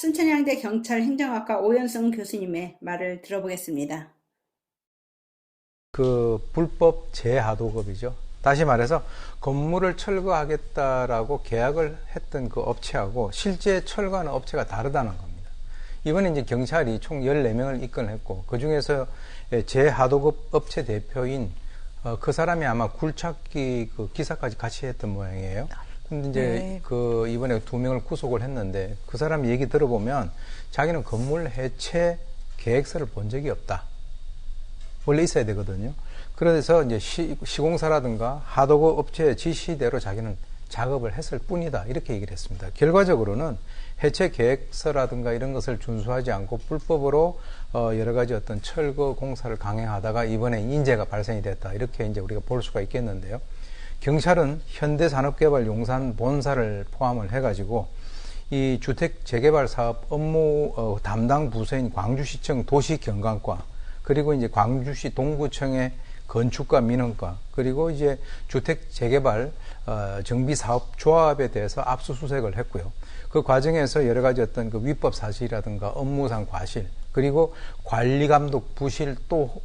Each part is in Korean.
순천향대 경찰 행정학과 오연성 교수님의 말을 들어보겠습니다. 그 불법 재하도급이죠. 다시 말해서 건물을 철거하겠다라고 계약을 했던 그 업체하고 실제 철거하는 업체가 다르다는 겁니다. 이번에 이제 경찰이 총 14명을 입건했고 그 중에서 재하도급 업체 대표인 어, 그 사람이 아마 굴착기 그 기사까지 같이 했던 모양이에요. 근데 이제 네. 그 이번에 두 명을 구속을 했는데 그 사람 얘기 들어보면 자기는 건물 해체 계획서를 본 적이 없다. 원래 있어야 되거든요. 그래서 이제 시, 시공사라든가 하도급 업체의 지시대로 자기는 작업을 했을 뿐이다. 이렇게 얘기를 했습니다. 결과적으로는 해체 계획서라든가 이런 것을 준수하지 않고 불법으로 어, 여러 가지 어떤 철거 공사를 강행하다가 이번에 인재가 발생이 됐다. 이렇게 이제 우리가 볼 수가 있겠는데요. 경찰은 현대산업개발 용산 본사를 포함을 해가지고 이 주택 재개발 사업 업무 어, 담당 부서인 광주시청 도시경관과 그리고 이제 광주시 동구청의 건축과 민원과 그리고 이제 주택 재개발 어, 정비 사업 조합에 대해서 압수수색을 했고요. 그 과정에서 여러 가지 어떤 그 위법 사실이라든가 업무상 과실 그리고 관리 감독 부실 또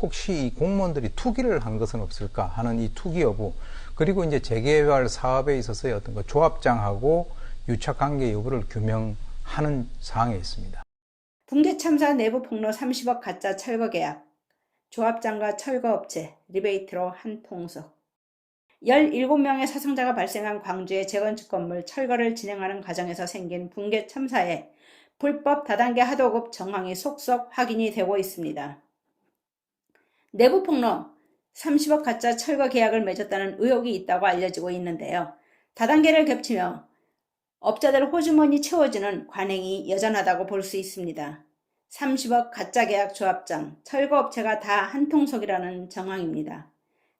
혹시 이 공무원들이 투기를 한 것은 없을까 하는 이 투기 여부 그리고 이제 재개발 사업에 있어서의 어떤 그 조합장하고 유착 관계 여부를 규명하는 사항에 있습니다. 붕괴 참사 내부 폭로 30억 가짜 철거 계약, 조합장과 철거업체, 리베이트로 한 통속. 17명의 사상자가 발생한 광주의 재건축 건물 철거를 진행하는 과정에서 생긴 붕괴 참사에 불법 다단계 하도급 정황이 속속 확인이 되고 있습니다. 내부 폭로 30억 가짜 철거 계약을 맺었다는 의혹이 있다고 알려지고 있는데요. 다단계를 겹치며 업자들 호주머니 채워주는 관행이 여전하다고 볼 수 있습니다. 30억 가짜 계약 조합장, 철거업체가 다 한통속이라는 정황입니다.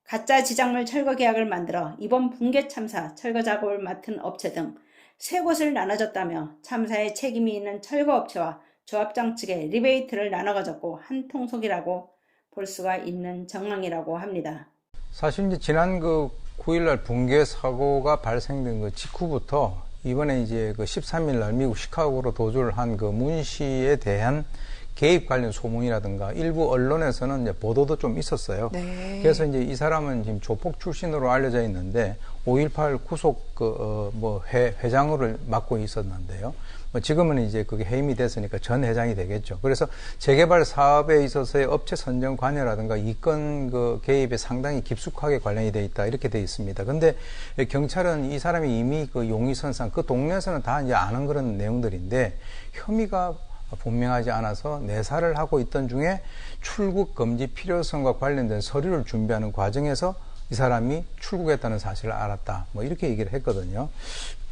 가짜 지작물 철거 계약을 만들어 이번 붕괴 참사 철거 작업을 맡은 업체 등 세 곳을 나눠줬다며 참사에 책임이 있는 철거업체와 조합장 측에 리베이트를 나눠 가졌고 한통속이라고 볼 수가 있는 정황이라고 합니다. 사실 이제 지난 그 9일날 붕괴 사고가 발생된 그 직후부터 이번에 이제 그 13일 날 미국 시카고로 도주를 한 그 문 씨에 대한 개입 관련 소문이라든가 일부 언론에서는 이제 보도도 좀 있었어요. 네. 그래서 이제 이 사람은 지금 조폭 출신으로 알려져 있는데 5.18 구속 그, 어, 뭐 회, 회장을 맡고 있었는데요. 뭐 지금은 이제 그게 해임이 됐으니까 전 회장이 되겠죠. 그래서 재개발 사업에 있어서의 업체 선정 관여라든가 이권 그 개입에 상당히 깊숙하게 관련이 돼 있다 이렇게 돼 있습니다. 근데 경찰은 이 사람이 이미 그 용의선상 그 동네에서는 다 이제 아는 그런 내용들인데 혐의가 분명하지 않아서 내사를 하고 있던 중에 출국 금지 필요성과 관련된 서류를 준비하는 과정에서 이 사람이 출국했다는 사실을 알았다. 뭐 이렇게 얘기를 했거든요.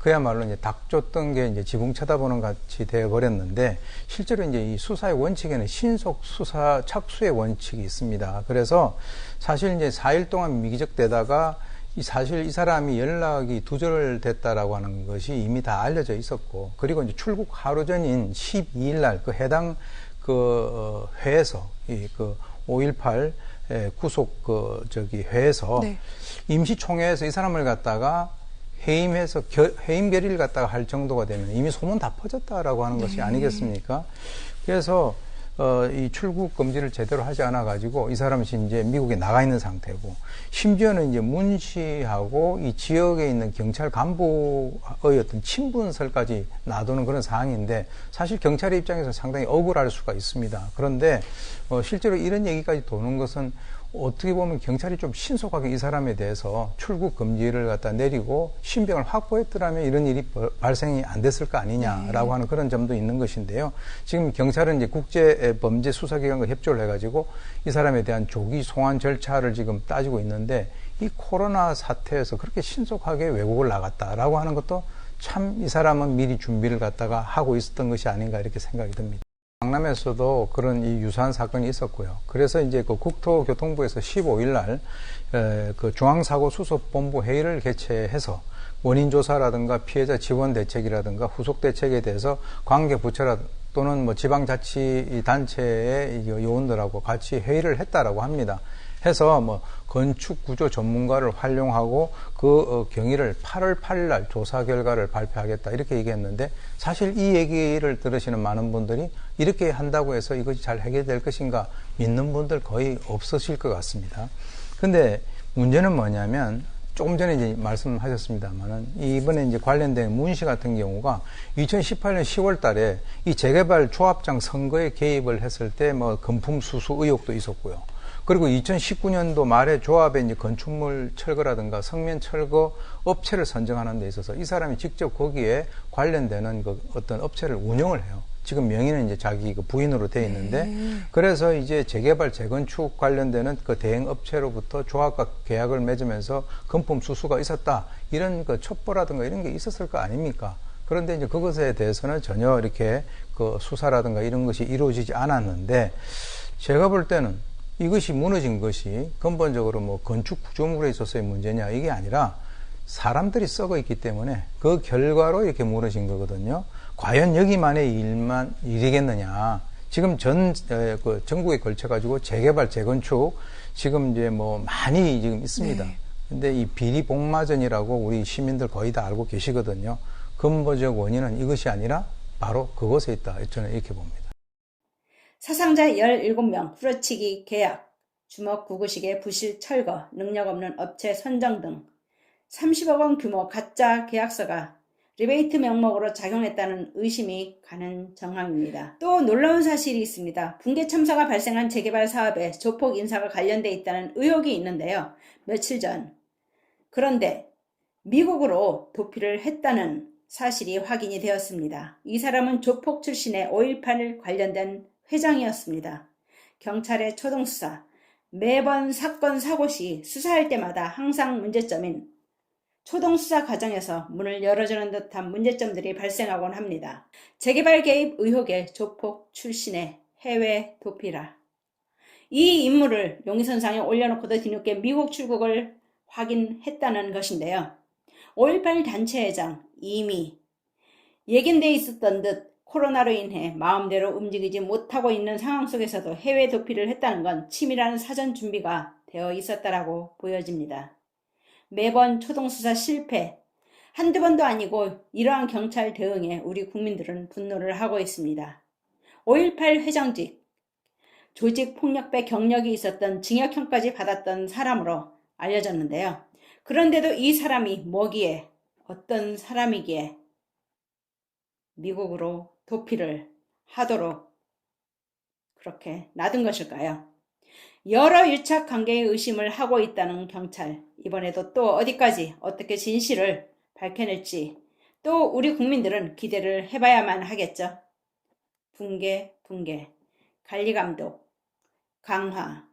그야말로 이제 닭 쫓던 게 이제 지붕 쳐다보는 같이 되어 버렸는데 실제로 이제 이 수사의 원칙에는 신속 수사 착수의 원칙이 있습니다. 그래서 사실 이제 4일 동안 미기적되다가 이 사실 이 사람이 연락이 두절됐다라고 하는 것이 이미 다 알려져 있었고 그리고 이제 출국 하루 전인 12일 날 그 해당 그 어, 회에서 이그 5.18 구속 그 저기 회에서 네. 임시총회에서 이 사람을 갖다가 해임해서 겨, 해임 결의를 갖다가 할 정도가 되면 이미 소문 다 퍼졌다라고 하는 것이 아니겠습니까? 그래서 어, 이 출국 금지를 제대로 하지 않아 가지고 이 사람이 이제 미국에 나가 있는 상태고 심지어는 이제 문 씨하고 이 지역에 있는 경찰 간부의 어떤 친분설까지 놔두는 그런 상황인데 사실 경찰의 입장에서 상당히 억울할 수가 있습니다. 그런데 어, 실제로 이런 얘기까지 도는 것은 어떻게 보면 경찰이 좀 신속하게 이 사람에 대해서 출국 금지를 갖다 내리고 신병을 확보했더라면 이런 일이 벌- 발생이 안 됐을 거 아니냐라고 하는 그런 점도 있는 것인데요. 지금 경찰은 이제 국제 범죄 수사기관과 협조를 해가지고 이 사람에 대한 조기 송환 절차를 지금 따지고 있는데 이 코로나 사태에서 그렇게 신속하게 외국을 나갔다라고 하는 것도 참 이 사람은 미리 준비를 갖다가 하고 있었던 것이 아닌가 이렇게 생각이 듭니다. 강남에서도 그런 이 유사한 사건이 있었고요. 그래서 이제 그 국토교통부에서 15일 날, 에, 그 중앙사고 수습본부 회의를 개최해서 원인 조사라든가 피해자 지원 대책이라든가 후속 대책에 대해서 관계 부처라 또는 뭐 지방자치 단체의 이 요원들하고 같이 회의를 했다라고 합니다. 해서 뭐 건축 구조 전문가를 활용하고 그 어, 경위를 8월 8일 날 조사 결과를 발표하겠다 이렇게 얘기했는데 사실 이 얘기를 들으시는 많은 분들이 이렇게 한다고 해서 이것이 잘 해결될 것인가 믿는 분들 거의 없으실 것 같습니다. 근데 문제는 뭐냐면 조금 전에 이제 말씀하셨습니다만은 이번에 이제 관련된 문시 같은 경우가 2018년 10월 달에 이 재개발 조합장 선거에 개입을 했을 때 뭐 금품 수수 의혹도 있었고요. 그리고 2019년도 말에 조합에 이제 건축물 철거라든가 성면 철거 업체를 선정하는 데 있어서 이 사람이 직접 거기에 관련되는 그 어떤 업체를 운영을 해요. 지금 명의는 이제 자기 그 부인으로 돼 있는데 그래서 이제 재개발 재건축 관련되는 그 대행 업체로부터 조합과 계약을 맺으면서 금품 수수가 있었다 이런 그 첩보라든가 이런 게 있었을 거 아닙니까? 그런데 이제 그것에 대해서는 전혀 이렇게 그 수사라든가 이런 것이 이루어지지 않았는데 제가 볼 때는 이것이 무너진 것이 근본적으로 뭐 건축 구조물에 있어서의 문제냐 이게 아니라 사람들이 썩어 있기 때문에 그 결과로 이렇게 무너진 거거든요. 과연 여기만의 일만 일이겠느냐. 지금 전, 에, 그 전국에 걸쳐 가지고 재개발, 재건축 지금 이제 뭐 많이 지금 있습니다. 근데 이 비리 복마전이라고 우리 시민들 거의 다 알고 계시거든요. 근본적 원인은 이것이 아니라 바로 그것에 있다. 저는 이렇게 봅니다. 사상자 17명 후려치기 계약, 주먹 구구식의 부실 철거, 능력 없는 업체 선정 등 30억 원 규모 가짜 계약서가 리베이트 명목으로 작용했다는 의심이 가는 정황입니다. 또 놀라운 사실이 있습니다. 붕괴 참사가 발생한 재개발 사업에 조폭 인사가 관련돼 있다는 의혹이 있는데요. 며칠 전. 그런데 미국으로 도피를 했다는 사실이 확인이 되었습니다. 이 사람은 조폭 출신의 5.18 관련된 회장이었습니다. 경찰의 초동수사, 매번 사건 사고 시 수사할 때마다 항상 문제점인 초동수사 과정에서 문을 열어주는 듯한 문제점들이 발생하곤 합니다. 재개발 개입 의혹의 조폭 출신의 해외 도피라. 이 인물을 용의선상에 올려놓고도 뒤늦게 미국 출국을 확인했다는 것인데요. 5.18 단체회장 이미 예견돼 있었던 듯 코로나로 인해 마음대로 움직이지 못하고 있는 상황 속에서도 해외 도피를 했다는 건 치밀한 사전 준비가 되어 있었다라고 보여집니다. 매번 초동수사 실패, 한두 번도 아니고 이러한 경찰 대응에 우리 국민들은 분노를 하고 있습니다. 5.18 회장직, 조직 폭력배 경력이 있었던 징역형까지 받았던 사람으로 알려졌는데요. 그런데도 이 사람이 뭐기에, 어떤 사람이기에 미국으로 도피를 하도록 그렇게 놔둔 것일까요? 여러 유착 관계의 의심을 하고 있다는 경찰. 이번에도 또 어디까지 어떻게 진실을 밝혀낼지 또 우리 국민들은 기대를 해봐야만 하겠죠. 붕괴, 붕괴. 관리 감독, 강화.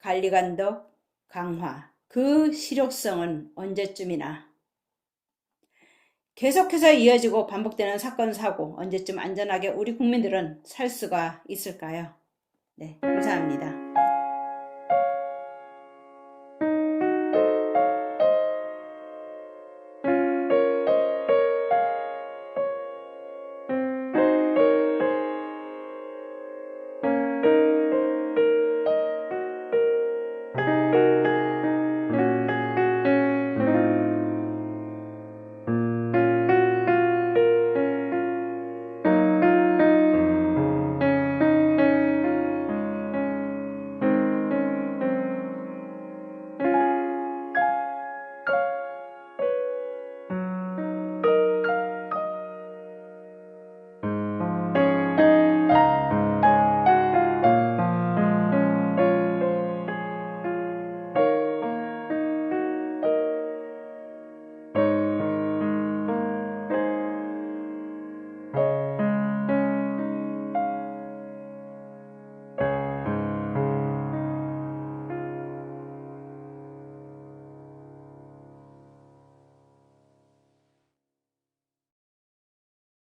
관리 감독, 강화. 그 실효성은 언제쯤이나 계속해서 이어지고 반복되는 사건, 사고, 언제쯤 안전하게 우리 국민들은 살 수가 있을까요? 네, 감사합니다.